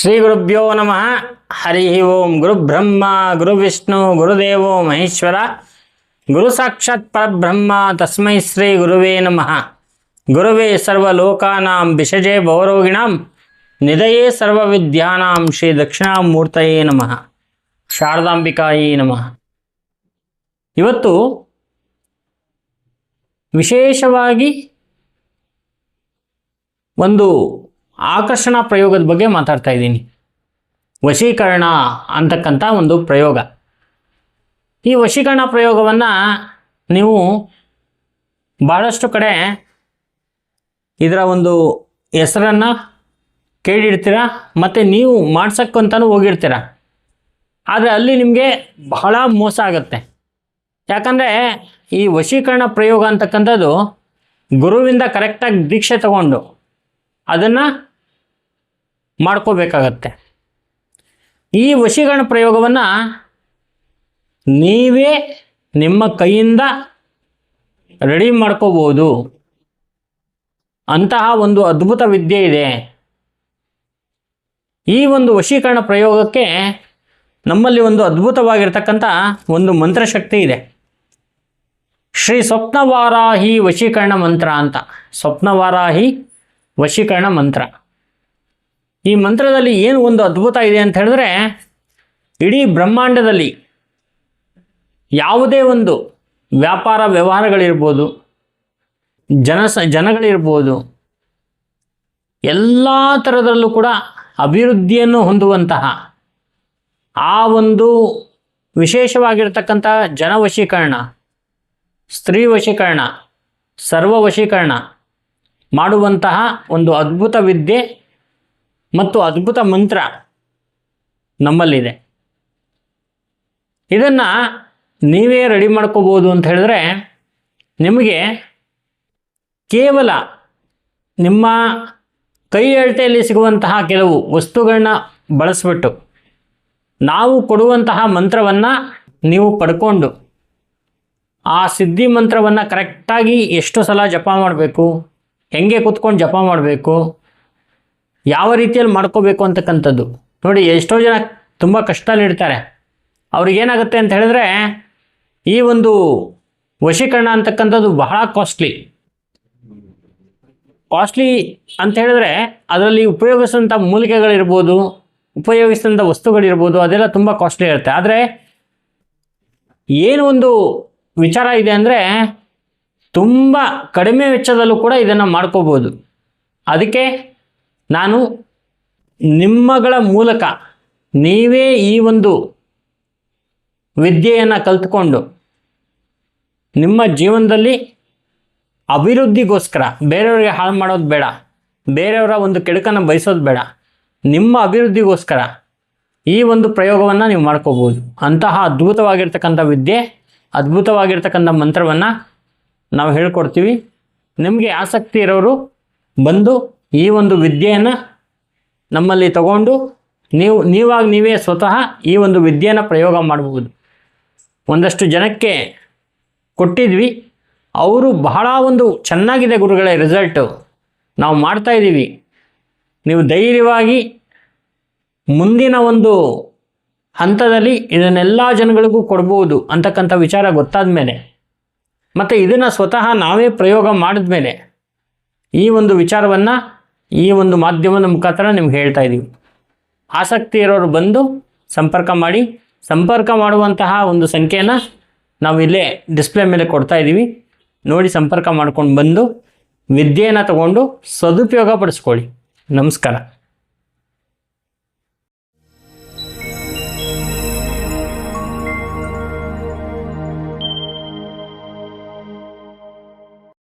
ಶ್ರೀ ಗುರುಭ್ಯೋ ನಮಃ. ಹರಿ ಓಂ ಗುರು ಬ್ರಹ್ಮ, ಗುರು ವಿಷ್ಣು ಗುರುದೇವೋ ಮಹೇಶ್ವರ. ಗುರು ಸಾಕ್ಷಾತ್ ಪರಬ್ರಹ್ಮ, ತಸ್ಮೈ ಶ್ರೀ ಗುರುವೇ ನಮಃ. ಗುರುವೇ ಸರ್ವಲೋಕಾನಾಂ ಬಿಷಜೆ ಭವರೋಗಿಣಾಂ. ನಿಧಯೇ ಸರ್ವವಿದ್ಯಾನಾಂ ಶ್ರೀ ದಕ್ಷಿಣಾಮೂರ್ತಯೇ ನಮಃ. ಶಾರದಾಂಬಿಕಾಯೇ ನಮಃ. ಇವತ್ತು ವಿಶೇಷವಾಗಿ ಒಂದು ಆಕರ್ಷಣಾ ಪ್ರಯೋಗದ ಬಗ್ಗೆ ಮಾತಾಡ್ತಾ ಇದ್ದೀನಿ. ವಶೀಕರಣ ಅಂತಕ್ಕಂಥ ಒಂದು ಪ್ರಯೋಗ. ಈ ವಶೀಕರಣ ಪ್ರಯೋಗವನ್ನು ನೀವು ಭಾಳಷ್ಟು ಕಡೆ ಇದರ ಒಂದು ಹೆಸರನ್ನು ಕೇಳಿರ್ತೀರ, ಮತ್ತು ನೀವು ಮಾಡ್ಸಕ್ಕಂತಲೂ ಹೋಗಿರ್ತೀರ. ಆದರೆ ಅಲ್ಲಿ ನಿಮಗೆ ಬಹಳ ಮೋಸ ಆಗುತ್ತೆ. ಯಾಕಂದರೆ ಈ ವಶೀಕರಣ ಪ್ರಯೋಗ ಅಂತಕ್ಕಂಥದ್ದು ಗುರುವಿಂದ ಕರೆಕ್ಟಾಗಿ ದೀಕ್ಷೆ ತಗೊಂಡು ಅದನ್ನು ಮಾಡ್ಕೋಬೇಕಾಗತ್ತೆ. ಈ ವಶೀಕರಣ ಪ್ರಯೋಗವನ್ನು ನೀವೇ ನಿಮ್ಮ ಕೈಯಿಂದ ರೆಡಿ ಮಾಡ್ಕೋಬೋದು. ಅಂತಹ ಒಂದು ಅದ್ಭುತ ವಿದ್ಯೆ ಇದೆ. ಈ ಒಂದು ವಶೀಕರಣ ಪ್ರಯೋಗಕ್ಕೆ ನಮ್ಮಲ್ಲಿ ಒಂದು ಅದ್ಭುತವಾಗಿರ್ತಕ್ಕಂಥ ಒಂದು ಮಂತ್ರಶಕ್ತಿ ಇದೆ. ಶ್ರೀ ಸ್ವಪ್ನವಾರಾಹಿ ವಶೀಕರಣ ಮಂತ್ರ ಅಂತ. ಸ್ವಪ್ನವಾರಾಹಿ ವಶೀಕರಣ ಮಂತ್ರ. ಈ ಮಂತ್ರದಲ್ಲಿ ಏನು ಒಂದು ಅದ್ಭುತ ಇದೆ ಅಂತ ಹೇಳಿದ್ರೆ, ಇಡೀ ಬ್ರಹ್ಮಾಂಡದಲ್ಲಿ ಯಾವುದೇ ಒಂದು ವ್ಯಾಪಾರ ವ್ಯವಹಾರಗಳಿರ್ಬೋದು ಜನಸ ಜನಗಳಿರ್ಬೋದು, ಎಲ್ಲ ಥರದಲ್ಲೂ ಕೂಡ ಅಭಿವೃದ್ಧಿಯನ್ನು ಹೊಂದುವಂತಹ ಆ ಒಂದು ವಿಶೇಷವಾಗಿರ್ತಕ್ಕಂಥ ಜನವಶೀಕರಣ ಸ್ತ್ರೀ ವಶೀಕರಣ, ಸರ್ವ ವಶೀಕರಣ ಮಾಡುವಂತಹ ಒಂದು ಅದ್ಭುತ ವಿದ್ಯೆ ಮತ್ತು ಅದ್ಭುತ ಮಂತ್ರ ನಮ್ಮಲ್ಲಿದೆ. ಇದನ್ನು ನೀವೇ ರೆಡಿ ಮಾಡ್ಕೋಬೋದು ಅಂತ ಹೇಳಿದ್ರೆ ನಿಮಗೆ ಕೇವಲ ನಿಮ್ಮ ಕೈ ಅಳತೆಯಲ್ಲಿ ಸಿಗುವಂತಹ ಕೆಲವು ವಸ್ತುಗಳನ್ನ ಬಳಸಿಬಿಟ್ಟು ನಾವು ಕೊಡುವಂತಹ ಮಂತ್ರವನ್ನು ನೀವು ಪಡ್ಕೊಂಡು ಆ ಸಿದ್ಧಿ ಮಂತ್ರವನ್ನು ಕರೆಕ್ಟಾಗಿ ಎಷ್ಟು ಸಲ ಜಪ ಮಾಡಬೇಕು, ಹೆಂಗೆ ಕೂತ್ಕೊಂಡು ಜಪ ಮಾಡಬೇಕು ಯಾವ ರೀತಿಯಲ್ಲಿ ಮಾಡ್ಕೋಬೇಕು ಅಂತಕ್ಕಂಥದ್ದು. ನೋಡಿ, ಎಷ್ಟೋ ಜನ ತುಂಬ ಕಷ್ಟದಲ್ಲಿರ್ತಾರೆ ಅವ್ರಿಗೇನಾಗುತ್ತೆ ಅಂತ ಹೇಳಿದ್ರೆ, ಈ ಒಂದು ವಶೀಕರಣ ಅಂತಕ್ಕಂಥದ್ದು ಬಹಳ ಕಾಸ್ಟ್ಲಿ ಕಾಸ್ಟ್ಲಿ ಅಂತ ಹೇಳಿದ್ರೆ, ಅದರಲ್ಲಿ ಉಪಯೋಗಿಸಿದಂಥ ಮೂಲಿಕೆಗಳಿರ್ಬೋದು, ಉಪಯೋಗಿಸಿದಂಥ ವಸ್ತುಗಳಿರ್ಬೋದು, ಅದೆಲ್ಲ ತುಂಬ ಕಾಸ್ಟ್ಲಿ ಇರುತ್ತೆ. ಆದರೆ, ಏನು ಒಂದು ವಿಚಾರ ಇದೆ ಅಂದರೆ, ತುಂಬ ಕಡಿಮೆ ವೆಚ್ಚದಲ್ಲೂ ಕೂಡ ಇದನ್ನು ಮಾಡ್ಕೋಬೋದು. ಅದಕ್ಕೆ ನಾನು ನಿಮ್ಮಗಳ ಮೂಲಕ ನೀವೇ ಈ ಒಂದು ವಿದ್ಯೆಯನ್ನು ಕಲ್ತ್ಕೊಂಡು ನಿಮ್ಮ ಜೀವನದಲ್ಲಿ ಅಭಿವೃದ್ಧಿಗೋಸ್ಕರ ಬೇರೆಯವರಿಗೆ ಹಾಳು ಮಾಡೋದು ಬೇಡ, ಬೇರೆಯವರ ಒಂದು ಕೆಡುಕನ್ನು ಬಯಸೋದು ಬೇಡ, ನಿಮ್ಮ ಅಭಿವೃದ್ಧಿಗೋಸ್ಕರ ಈ ಒಂದು ಪ್ರಯೋಗವನ್ನು ನೀವು ಮಾಡ್ಕೋಬೋದು. ಅಂತಹ ಅದ್ಭುತವಾಗಿರ್ತಕ್ಕಂಥ ವಿದ್ಯೆ, ಅದ್ಭುತವಾಗಿರ್ತಕ್ಕಂಥ ಮಂತ್ರವನ್ನು ನಾವು ಹೇಳ್ಕೊಡ್ತೀವಿ. ನಿಮಗೆ ಆಸಕ್ತಿ ಇರೋರು ಬಂದು ಈ ಒಂದು ವಿದ್ಯೆಯನ್ನು ನಮ್ಮಲ್ಲಿ ತಗೊಂಡು ನೀವು, ನೀವಾಗ ನೀವೇ ಸ್ವತಃ ಈ ಒಂದು ವಿದ್ಯೆಯನ್ನು ಪ್ರಯೋಗ ಮಾಡಬಹುದು ಒಂದಷ್ಟು ಜನಕ್ಕೆ ಕೊಟ್ಟಿದ್ವಿ. ಅವರು ಬಹಳ ಒಂದು ಚೆನ್ನಾಗಿದೆ ಗುರುಗಳೇ ರಿಸಲ್ಟು ನಾವು ಮಾಡ್ತಾಯಿದ್ದೀವಿ ನೀವು ಧೈರ್ಯವಾಗಿ ಮುಂದಿನ ಒಂದು ಹಂತದಲ್ಲಿ ಇದನ್ನೆಲ್ಲ ಜನಗಳಿಗೂ ಕೊಡ್ಬೋದು ಅಂತಕ್ಕಂಥ ವಿಚಾರ ಗೊತ್ತಾದ ಮೇಲೆ ಮತ್ತು ಇದನ್ನು ಸ್ವತಃ ನಾವೇ ಪ್ರಯೋಗ ಮಾಡಿದ ಮೇಲೆ ಈ ಒಂದು ವಿಚಾರವನ್ನು ಈ ಒಂದು ಮಾಧ್ಯಮದ ಮುಖಾಂತರ ನಿಮ್ಗೆ ಹೇಳ್ತಾ ಇದ್ದೀವಿ ಆಸಕ್ತಿ ಇರೋರು ಬಂದು ಸಂಪರ್ಕ ಮಾಡಿ, ಸಂಪರ್ಕ ಮಾಡುವಂತಹ ಒಂದು ಸಂಖ್ಯೆಯನ್ನು ನಾವು ಇಲ್ಲೇ ಡಿಸ್ಪ್ಲೇ ಮೇಲೆ ಕೊಡ್ತಾ ಇದ್ದೀವಿ ನೋಡಿ ಸಂಪರ್ಕ ಮಾಡ್ಕೊಂಡು ಬಂದು ವಿದ್ಯೆಯನ್ನು ತಗೊಂಡು ಸದುಪಯೋಗ ಪಡಿಸ್ಕೊಳ್ಳಿ. ನಮಸ್ಕಾರ.